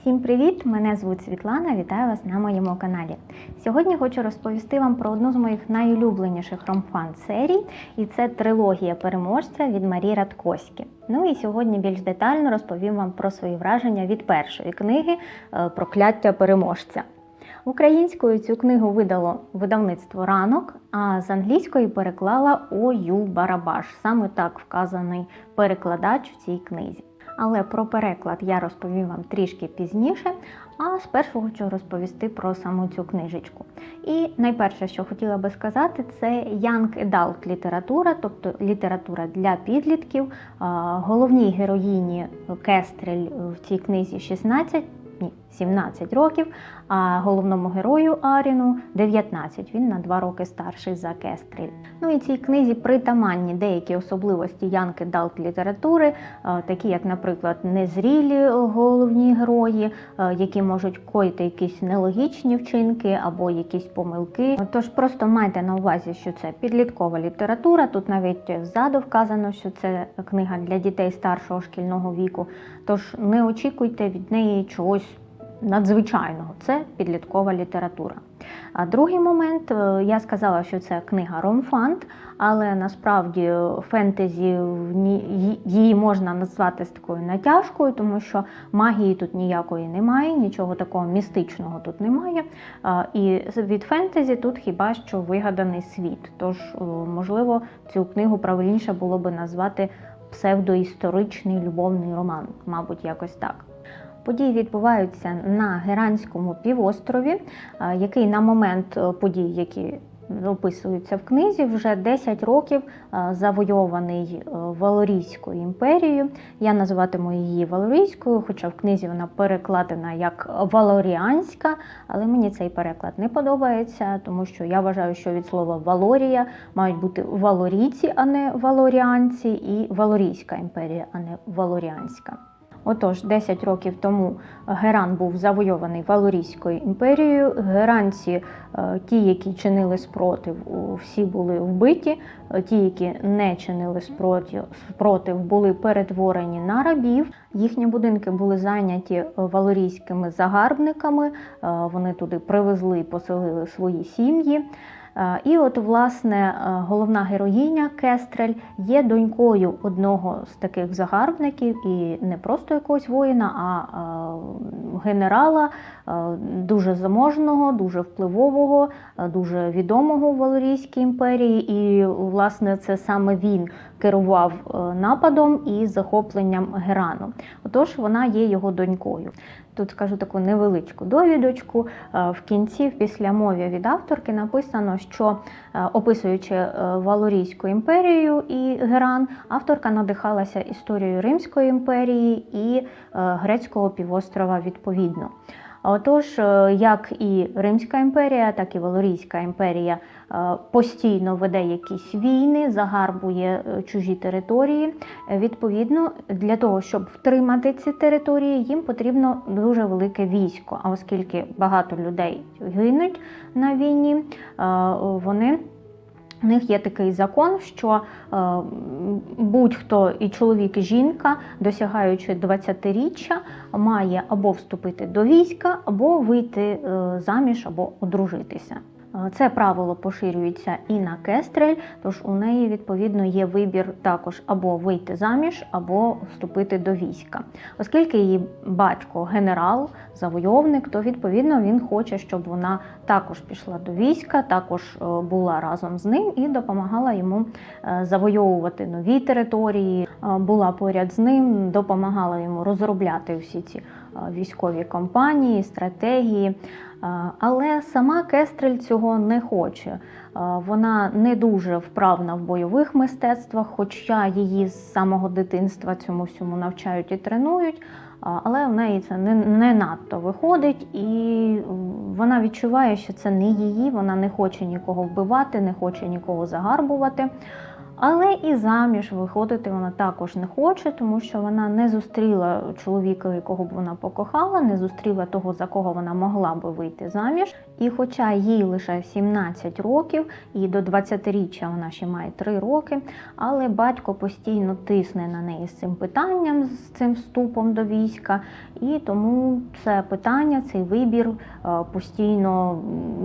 Всім привіт! Мене звуть Світлана. Вітаю вас на моєму каналі. Сьогодні хочу розповісти вам про одну з моїх найулюбленіших ромфан серій, і це трилогія переможця від Марії Радкоськи. Ну і сьогодні більш детально розповім вам про свої враження від першої книги е, Прокляття переможця. Українською цю книгу видало видавництво ранок, а з англійської переклала О.Ю. Барабаш. Саме так вказаний перекладач в цій книзі. Але про переклад я розповім вам трішки пізніше. А спершу хочу розповісти про саму цю книжечку. І найперше, що хотіла би сказати, це Young Adult література, тобто література для підлітків. Головній героїні Кестрель в цій книзі 16. Ні, 17 років, а головному герою Аріну 19. Він на 2 роки старший за Кестріль. Ну і цій книзі притаманні деякі особливості янки далт літератури, е, такі як, наприклад, незрілі головні герої, е, які можуть коїти якісь нелогічні вчинки або якісь помилки. Тож просто майте на увазі, що це підліткова література. Тут навіть ззаду вказано, що це книга для дітей старшого шкільного віку. Тож не очікуйте від неї чогось надзвичайного. Це підліткова література. А другий момент, е, я сказала, що це книга Ромфант, але насправді фентезі її можна назвати з такою натяжкою, тому що магії тут ніякої немає, нічого такого містичного тут немає. І від фентезі тут хіба що вигаданий світ. Тож, е, можливо, цю книгу правильніше було би назвати псевдоісторичний любовний роман, мабуть, якось так. Події відбуваються на Геранському півострові, який на момент е, подій, які описуються в книзі, вже 10 років завойований е, Валорійською імперією. Я називатиму її Валорійською, хоча в книзі вона перекладена як Валоріанська, але мені цей переклад не подобається, тому що я вважаю, що від слова Валорія мають бути валорійці, а не валоріанці, і Валорійська імперія, а не Валоріанська. Отож, 10 років тому Геран був завойований Валорійською імперією. Геранці, е, ті, які чинили спротив, всі були вбиті. Е, Ті, які не чинили спротив, були перетворені на рабів. Їхні будинки були зайняті валорійськими загарбниками. Е, Вони туди привезли і поселили свої сім'ї. Е, І от, власне, е, головна героїня Кестрель є донькою одного з таких загарбників, і не просто якогось воїна, а е, генерала, дуже заможного, дуже впливового, е, дуже відомого в Валерійській імперії. І, власне, це саме він керував е, нападом і захопленням Герану. Отож, вона є його донькою. Тут скажу таку невеличку довідочку. Е, В кінці, в післямові від авторки, написано, що е, описуючи е, Валорійську імперію і Геран, авторка надихалася історією Римської імперії і е, грецького півострова відповідно. Отож, е, як і Римська імперія, так і Валорійська імперія е, постійно веде якісь війни, загарбує е, чужі території. Відповідно, для того, щоб втримати ці території, їм потрібно дуже велике військо. А оскільки багато людей гинуть на війні, вони. У них є такий закон, що е, будь-хто і чоловік, і жінка, досягаючи 20-річчя, має або вступити до війська, або вийти е, заміж, або одружитися. Е, Це правило поширюється і на Кестрель, тож у неї відповідно є вибір також або вийти заміж, або вступити до війська. Оскільки її батько генерал, завойовник, то відповідно він хоче, щоб вона також пішла до війська, також е, була разом з ним і допомагала йому е, завойовувати нові території, була поряд з ним, допомагала йому розробляти всі ці військові кампанії, стратегії. Е, Але сама Кестрель цього не хоче. Е, Вона не дуже вправна в бойових мистецтвах, хоча її з самого дитинства цьому всьому навчають і тренують. Але в неї це не, не надто виходить, і вона відчуває, що це не її, вона не хоче нікого вбивати, не хоче нікого загарбувати. Але і заміж виходити вона також не хоче, тому що вона не зустріла чоловіка, якого б вона покохала, не зустріла того, за кого вона могла би вийти заміж. І хоча їй лише 17 років, і до 20-річчя вона ще має 3 роки, але батько постійно тисне на неї з цим питанням, з цим вступом до війська, і тому це питання, цей вибір е, постійно,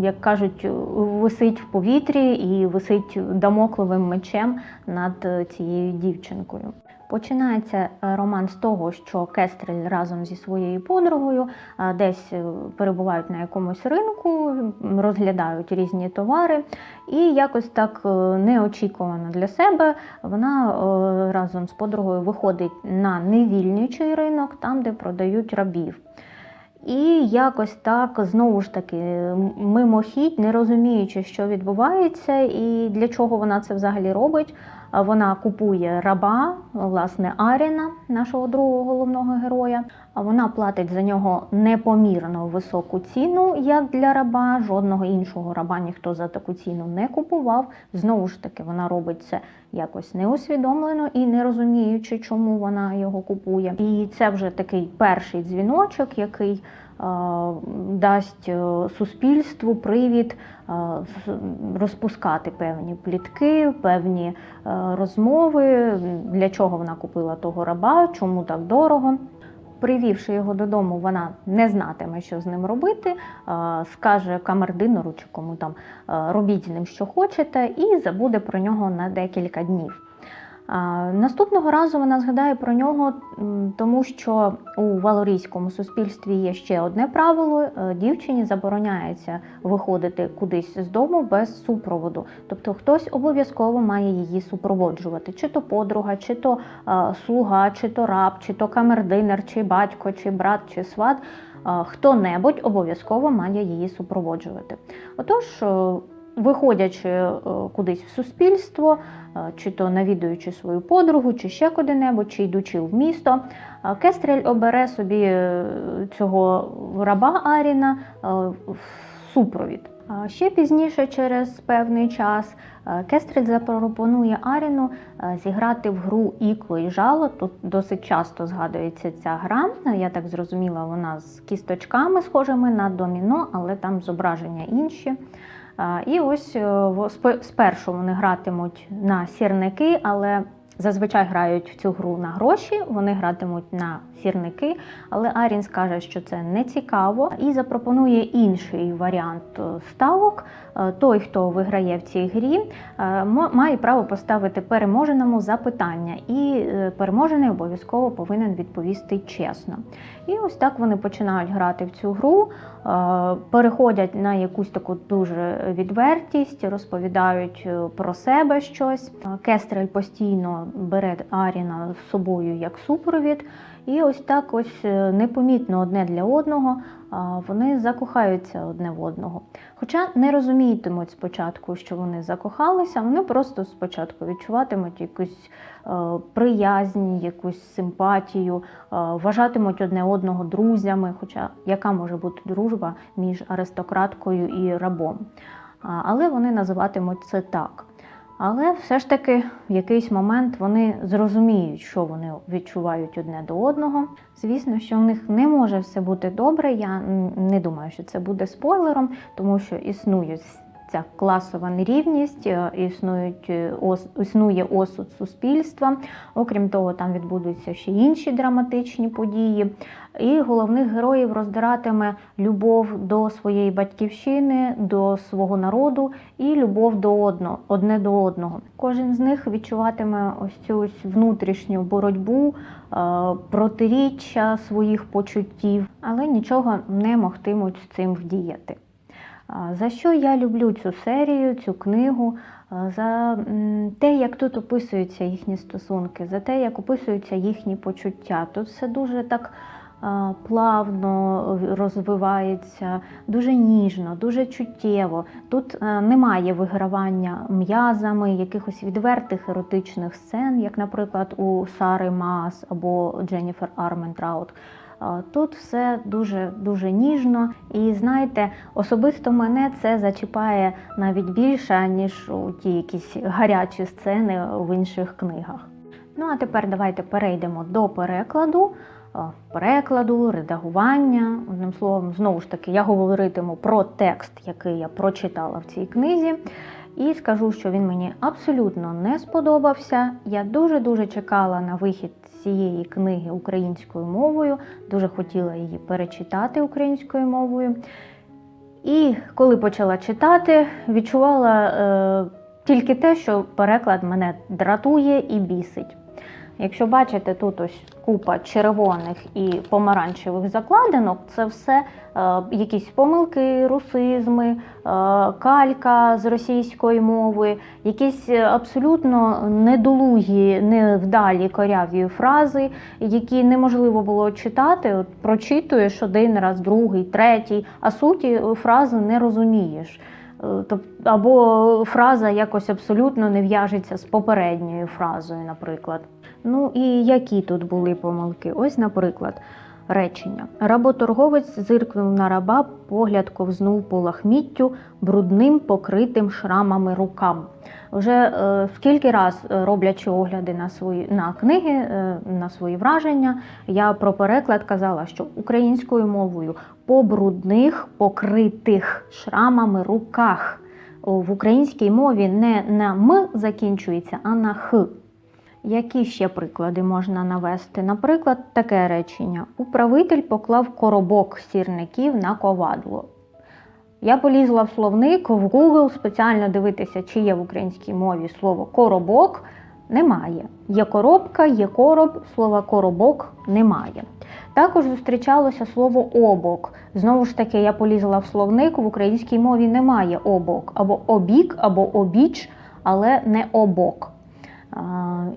як кажуть, висить в повітрі і висить дамокловим мечем над е, цією дівчинкою. Починається е, роман з того, що Кестрель разом зі своєю подругою е, десь перебувають на якомусь ринку, розглядають різні товари, і якось так неочікувано для себе вона разом з подругою виходить на невільничий ринок, там, де продають рабів. І якось так знову ж таки мимохідь, не розуміючи, що відбувається і для чого вона це взагалі робить. Вона купує раба, власне, Аріна, нашого другого головного героя. А вона платить за нього непомірно високу ціну, як для раба. Жодного іншого раба ніхто за таку ціну не купував. Знову ж таки, вона робить це якось неусвідомлено і не розуміючи, чому вона його купує. І це вже такий перший дзвіночок, який дасть е, суспільству привід е, розпускати певні плітки, певні е, розмови, для чого вона купила того раба, чому так дорого. Привівши його додому, вона не знатиме, що з ним робити, е, скаже камердинеру чи кому там е, робіть з ним, що хочете, і забуде про нього на декілька днів. Наступного разу вона згадає про нього, тому що у валорійському суспільстві є ще одне правило: е, дівчині забороняється виходити кудись з дому без супроводу. Тобто хтось обов'язково має її супроводжувати, чи то подруга, чи то е, слуга, чи то раб, чи то камердинер, чи батько, чи брат, чи сват. Е, Хто-небудь обов'язково має її супроводжувати. Отож, виходячи е, кудись в суспільство, е, чи то навідуючи свою подругу, чи ще куди-небудь, чи йдучи в місто, е, Кестрель обере собі цього раба Аріна в супровід. Ще пізніше, через певний час, Кестрель запропонує Аріну зіграти в гру Ікло і жало. Тут досить часто згадується ця гра. Я так зрозуміла, вона з кісточками, схожими на доміно, але там зображення інші. І ось е, спершу вони гратимуть на сірники, але зазвичай грають в цю гру на гроші, вони гратимуть на сірники, але Арін скаже, що це не цікаво, і запропонує інший варіант ставок. Е, Той, хто виграє в цій грі, е, має право поставити переможеному запитання, і е, переможений обов'язково повинен відповісти чесно. І ось так вони починають грати в цю гру, переходять на якусь таку дуже відвертість, розповідають про себе щось. Кестрель постійно бере Аріна з собою як супровід. І ось так ось е, непомітно одне для одного вони закохаються одне в одного. Хоча не розумітимуть спочатку, що вони закохалися, вони просто спочатку відчуватимуть якусь е, приязнь, якусь симпатію, е, вважатимуть одне одного друзями. Хоча яка може бути дружба між аристократкою і рабом? Але вони називатимуть це так. Але все ж таки в якийсь момент вони зрозуміють, що вони відчувають одне до одного. Звісно, що в них не може все бути добре. Я не думаю, що це буде спойлером, тому що існує ця класова нерівність, е, існують е, існує осуд суспільства. Окрім того, там відбудуться ще інші драматичні події. І головних героїв роздиратиме любов до своєї батьківщини, до свого народу і любов до одного, одне до одного. Кожен з них відчуватиме ось цю внутрішню боротьбу, е, протиріччя своїх почуттів, але нічого не могтимуть з цим вдіяти. За що я люблю цю серію, цю книгу? За те, як тут описуються їхні стосунки, за те, як описуються їхні почуття. Тут все дуже так плавно розвивається, дуже ніжно, дуже чуттєво. Тут е, немає вигравання м'язами, якихось відвертих еротичних сцен, як, наприклад, у Сари Маас або Дженніфер Арментраут. Тут все дуже дуже ніжно, і знаєте, особисто мене це зачіпає навіть більше, ніж у ті якісь гарячі сцени в інших книгах. Ну а тепер давайте перейдемо до перекладу. е, Перекладу, редагування. Одним словом, знову ж таки, я говоритиму про текст, який я прочитала в цій книзі. І скажу, що він мені абсолютно не сподобався. Я дуже-дуже чекала на вихід цієї книги українською мовою, дуже хотіла її перечитати українською мовою. І коли почала читати, відчувала е, тільки те, що переклад мене дратує і бісить. Якщо бачите, тут ось купа червоних і помаранчевих закладинок, це все е, якісь помилки, русизми, е, калька з російської мови, якісь абсолютно недолугі, невдалі коряві фрази, які неможливо було читати. От прочитуєш один раз, другий, третій, а суті фрази не розумієш. Е, тоб- Або фраза якось абсолютно не в'яжеться з попередньою фразою, наприклад. Ну і які тут були помилки? Ось, наприклад, речення. Работорговець зиркнув на раба, погляд ковзнув по лахміттю, брудним, покритим шрамами рукам. Вже е, скільки раз е, роблячи огляди на свої на книги, е, на свої враження, я про переклад казала, що українською мовою по брудних, покритих шрамами руках. В українській мові не на м закінчується, а на х. Які ще приклади можна навести? Наприклад, таке речення: Управитель поклав коробок сірників на ковадло. Я полізла в словник в Google спеціально дивитися, чи є в українській мові слово коробок. Немає. Є коробка, є короб, слова коробок немає. Також зустрічалося слово обок. Знову ж таки, я полізла в словник, в українській мові немає обок, або обік, або обіч, але не обок.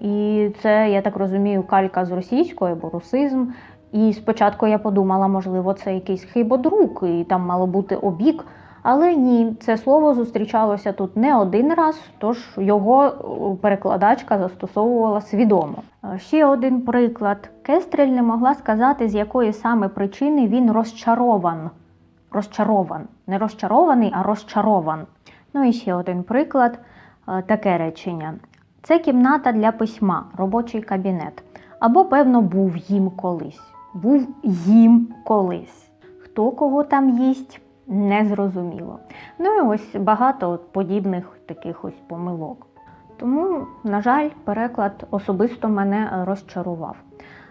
І це, я так розумію, калька з російської або русизм. І спочатку я подумала, можливо, це якийсь хибодрук, і там мало бути обік. Але ні, це слово зустрічалося тут не один раз, тож його е, перекладачка застосовувала свідомо. Ще один приклад. Кестрель не могла сказати, з якої саме причини він розчарован. Розчарован. Не розчарований, а розчарован. Ну і ще один приклад. Таке речення. Це кімната для письма, робочий кабінет. Або, певно, був їм колись. Був їм колись. Хто кого там їсть, не зрозуміло. Ну і ось багато от подібних таких ось помилок. Тому, на жаль, переклад особисто мене розчарував.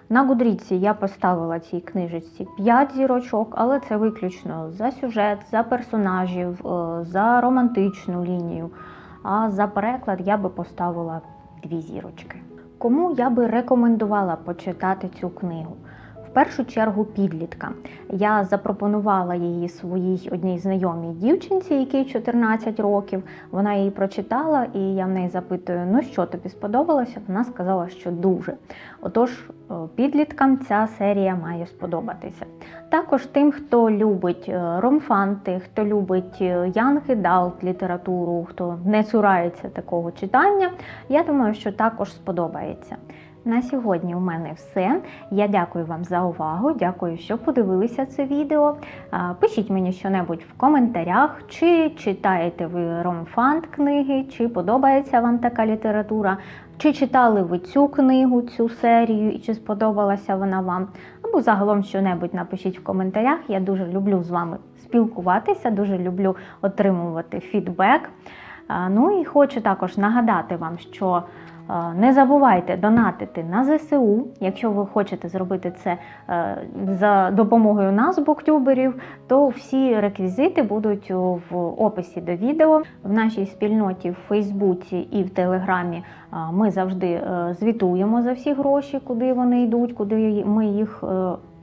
На Гудріці я поставила цій книжечці 5 зірочок, але це виключно за сюжет, за персонажів, е, за романтичну лінію. А за переклад я би поставила дві зірочки. Кому я би рекомендувала почитати цю книгу? Першу чергу підліткам. Я запропонувала її своїй одній знайомій дівчинці, якій 14 років. Вона її прочитала, і я в неї запитую: ну що тобі сподобалося? Вона сказала, що дуже. Отож, е, підліткам ця серія має сподобатися. Також тим, хто любить е, ромфанти, хто любить Янг Далт літературу, хто не цурається такого читання, я думаю, що також сподобається. На сьогодні у мене все. Я дякую вам за увагу. Дякую, що подивилися це відео. Пишіть мені щонебудь в коментарях, чи читаєте ви ромфант книги, чи подобається вам така література, чи читали ви цю книгу, цю серію, і чи сподобалася вона вам. Або загалом щонебудь напишіть в коментарях. Я дуже люблю з вами спілкуватися, дуже люблю отримувати фідбек. Ну і хочу також нагадати вам, що не забувайте донатити на ЗСУ, якщо ви хочете зробити це е, за допомогою нас, буктюберів, то всі реквізити будуть в описі до відео. В нашій спільноті в Фейсбуці і в Телеграмі е, ми завжди е, звітуємо за всі гроші, куди вони йдуть, куди ми їх.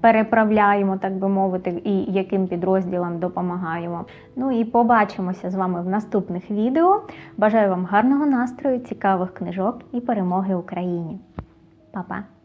Переправляємо, так би мовити, і яким підрозділам допомагаємо. Ну і побачимося з вами в наступних відео. Бажаю вам гарного настрою, цікавих книжок і перемоги Україні. Па-па!